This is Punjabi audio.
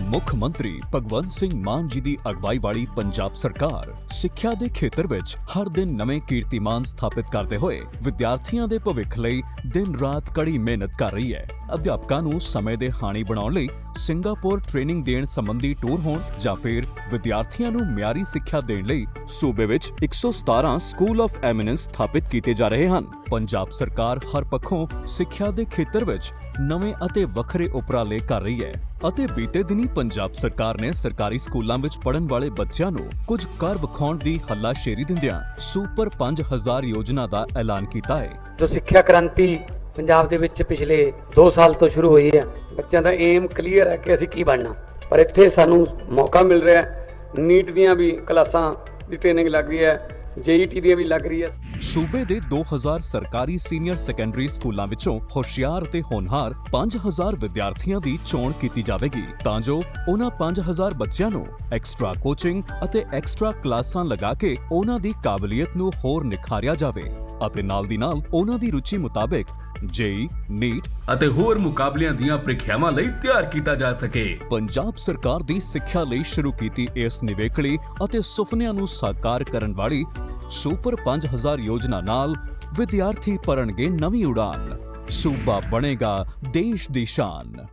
ਮੁੱਖ ਮੰਤਰੀ ਭਗਵੰਤ ਸਿੰਘ ਮਾਨ ਜੀ ਦੀ ਅਗਵਾਈ ਵਾਲੀ ਪੰਜਾਬ ਸਰਕਾਰ ਸਿੱਖਿਆ ਦੇ ਖੇਤਰ ਵਿੱਚ ਹਰ ਦਿਨ ਨਵੇਂ ਕੀਰਤੀਮਾਨ ਸਥਾਪਿਤ ਕਰਦੇ ਹੋਏ ਵਿਦਿਆਰਥੀਆਂ ਦੇ ਭਵਿੱਖ ਲਈ ਦਿਨ ਰਾਤ ਕੜੀ ਮਿਹਨਤ ਕਰ ਰਹੀ ਹੈ। ਅਧਿਆਪਕਾਂ ਨੂੰ ਸਮੇਂ ਦੇ ਹਾਣੀ ਬਣਾਉਣ ਲਈ ਸਿੰਗਾਪੁਰ ਟ੍ਰੇਨਿੰਗ ਦੇਣ ਸੰਬੰਧੀ ਟੂਰ ਹੋਣ ਜਾਂ ਫਿਰ ਵਿਦਿਆਰਥੀਆਂ ਨੂੰ ਮਿਆਰੀ ਸਿੱਖਿਆ ਦੇਣ ਲਈ ਸੂਬੇ ਵਿੱਚ 117 ਸਕੂਲ ਆਫ ਐਮੀਨੈਂਸ ਸਥਾਪਿਤ ਕੀਤੇ ਜਾ ਰਹੇ ਹਨ। ਪੰਜਾਬ ਸਰਕਾਰ ਹਰ ਪੱਖੋਂ ਸਿੱਖਿਆ ਦੇ ਖੇਤਰ ਵਿੱਚ ਨਵੇਂ ਅਤੇ ਵੱਖਰੇ ਉਪਰਾਲੇ ਕਰ ਰਹੀ ਹੈ ਅਤੇ ਬੀਤੇ ਦਿਨੀ ਪੰਜਾਬ ਸਰਕਾਰ ਨੇ ਸਰਕਾਰੀ ਸਕੂਲਾਂ ਵਿੱਚ ਪੜ੍ਹਨ ਵਾਲੇ ਬੱਚਿਆਂ ਨੂੰ ਕੁਝ ਕਰ ਵਿਖਾਉਣ ਦੀ ਹੱਲਾਸ਼ੇਰੀ ਦਿੰਦਿਆਂ ਸੁਪਰ 5000 ਯੋਜਨਾ ਦਾ ਐਲਾਨ ਕੀਤਾ ਹੈ। ਜੋ ਸਿੱਖਿਆ ਕ੍ਰਾਂਤੀ ਪੰਜਾਬ ਦੇ ਵਿੱਚ ਪਿਛਲੇ 2 ਸਾਲ ਤੋਂ ਸ਼ੁਰੂ ਹੋਈ ਹੈ। ਬੱਚਿਆਂ ਦਾ ਏਮ ਕਲੀਅਰ ਹੈ ਕਿ ਅਸੀਂ ਕੀ ਬਣਨਾ। ਪਰ ਇੱਥੇ ਸਾਨੂੰ ਮੌਕਾ ਮਿਲ ਰਿਹਾ ਹੈ। ਨੀਟ ਦੀਆਂ ਵੀ ਕਲਾਸਾਂ ਦੀ ਟ੍ਰੇਨਿੰਗ ਲੱਗ ਰਹੀ ਹੈ। ਜੇਈਟੀ ਦੀਆਂ ਵੀ ਲੱਗ ਰਹੀ ਹੈ। ਸੂਬੇ ਦੇ 2000 ਸਰਕਾਰੀ ਸੀਨੀਅਰ ਸੈਕੰਡਰੀ ਸਕੂਲਾਂ ਵਿੱਚੋਂ ਹੁਸ਼ਿਆਰ ਅਤੇ ਹੋਣਹਾਰ 5000 ਵਿਦਿਆਰਥੀਆਂ ਦੀ ਚੋਣ ਕੀਤੀ ਜਾਵੇਗੀ। ਤਾਂ ਜੋ ਉਹਨਾਂ 5000 ਬੱਚਿਆਂ ਨੂੰ ਐਕਸਟਰਾ ਕੋਚਿੰਗ ਅਤੇ ਐਕਸਟਰਾ ਕਲਾਸਾਂ ਲਗਾ ਕੇ ਉਹਨਾਂ ਦੀ ਕਾਬਲੀਅਤ ਨੂੰ ਹੋਰ ਨਿਖਾਰਿਆ ਜਾਵੇ। ਅਤੇ ਨਾਲ ਦੀ ਨਾਲ ਉਹਨਾਂ ਦੀ ਰੁਚੀ ਮੁਤਾਬਕ ਜੇਈ ਨੀਟ ਅਤੇ ਹੋਰ ਮੁਕਾਬਲਿਆਂ ਦੀਆਂ ਪ੍ਰੀਖਿਆਵਾਂ ਲਈ ਤਿਆਰ ਕੀਤਾ ਜਾ ਸਕੇ। ਪੰਜਾਬ ਸਰਕਾਰ ਦੀ ਸਿੱਖਿਆ ਲਈ ਸ਼ੁਰੂ ਕੀਤੀ ਇਸ ਨਿਵੇਕਲੀ ਅਤੇ ਸੁਪਨਿਆਂ ਨੂੰ ਸਾਕਾਰ ਕਰਨ ਵਾਲੀ ਸੁਪਰ 5000 ਯੋਜਨਾ ਨਾਲ ਵਿਦਿਆਰਥੀ ਭਰਨਗੇ ਨਵੀਂ ਉਡਾਨ। ਸੂਬਾ ਬਣੇਗਾ ਦੇਸ਼ ਦੀ ਸ਼ਾਨ।